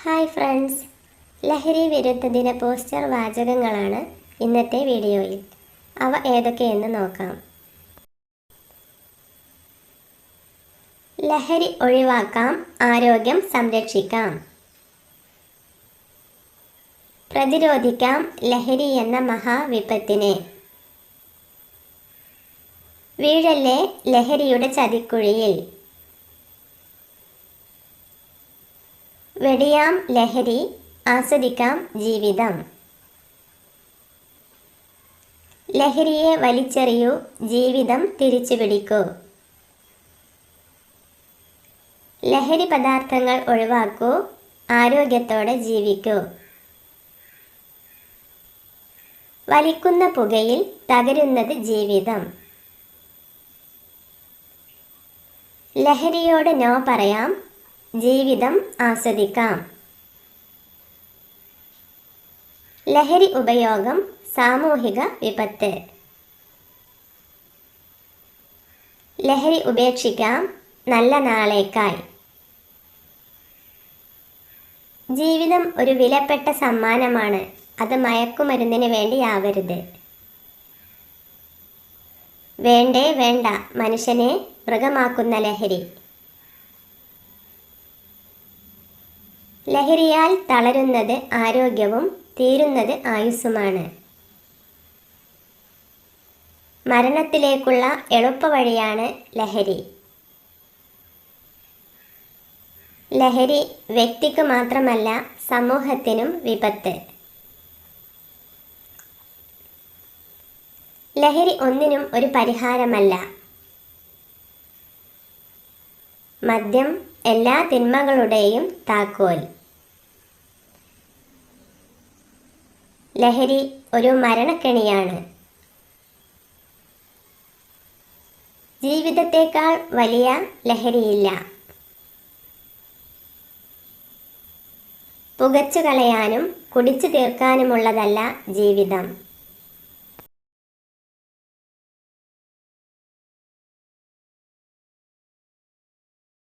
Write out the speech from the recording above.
Hi friends ലഹരി വിരുദ്ധ ദിന പോസ്റ്റർ വാചകങ്ങളാണ് ഇന്നത്തെ വീഡിയോയിൽ. അവ ഏതൊക്കെയെന്ന് നോക്കാം. ലഹരി ഒഴിവാക്കാം ആരോഗ്യം സംരക്ഷിക്കാം. പ്രതിരോധിക്കാം ലഹരി എന്ന മഹാവിപത്തിനെ. വീഴല്ലേ ലഹരിയുടെ ചതിക്കുഴിയിൽ. വെടിയാം ലഹരി ആസ്വദിക്കാം ജീവിതം. ലഹരിയെ വലിച്ചെറിയൂ ജീവിതം തിരിച്ചുപിടിക്കൂ. ലഹരി പദാർത്ഥങ്ങൾ ഒഴിവാക്കൂ ആരോഗ്യത്തോടെ ജീവിക്കൂ. വലിക്കുന്ന പുകയിൽ തകരുന്നത് ജീവിതം. ലഹരിയോട് നോ പറയാം ജീവിതം ആസ്വദിക്കാം. ലഹരി ഉപയോഗം സാമൂഹിക വിപത്ത്. ലഹരി ഉപേക്ഷിക്കാം നല്ല നാളേക്കായി. ജീവിതം ഒരു വിലപ്പെട്ട സമ്മാനമാണ്. അത് മയക്കുമരുന്നിന് വേണ്ടിയാവരുത്. വേണ്ടേ വേണ്ട മനുഷ്യനെ മൃഗമാക്കുന്ന ലഹരി. ലഹരിയാൽ തളരുന്നത് ആരോഗ്യവും തീരുന്നത് ആയുസ്സുമാണ്. മരണത്തിലേക്കുള്ള എളുപ്പവഴിയാണ് ലഹരി. ലഹരി വ്യക്തിക്ക് മാത്രമല്ല സമൂഹത്തിനും വിപത്ത്. ലഹരി ഒന്നിനും ഒരു പരിഹാരമല്ല. മദ്യം എല്ലാ തിന്മകളുടെയും താക്കോൽ. ലഹരി ഒരു മരണക്കെണിയാണ്. ജീവിതത്തേക്കാൾ വലിയ ലഹരിയില്ല. പുകച്ചു കളയാനും കുടിച്ചു തീർക്കാനുമുള്ളതല്ല ജീവിതം.